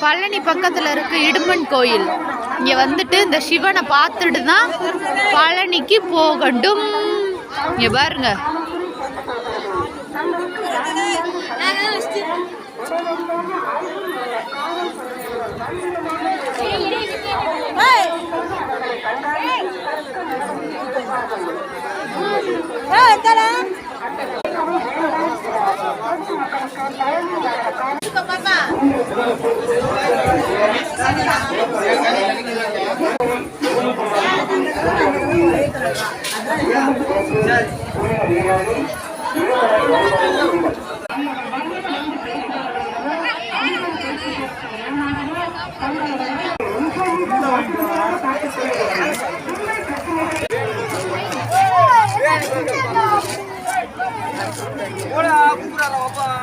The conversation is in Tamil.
பழனி பக்கத்தில் இருக்க இடுமன் கோயில் இங்கே வந்துட்டு இந்த சிவனை பார்த்துட்டு தான் பழனிக்கு போகட்டும் இங்கே பாருங்க ஏய் Hola, pura la papá.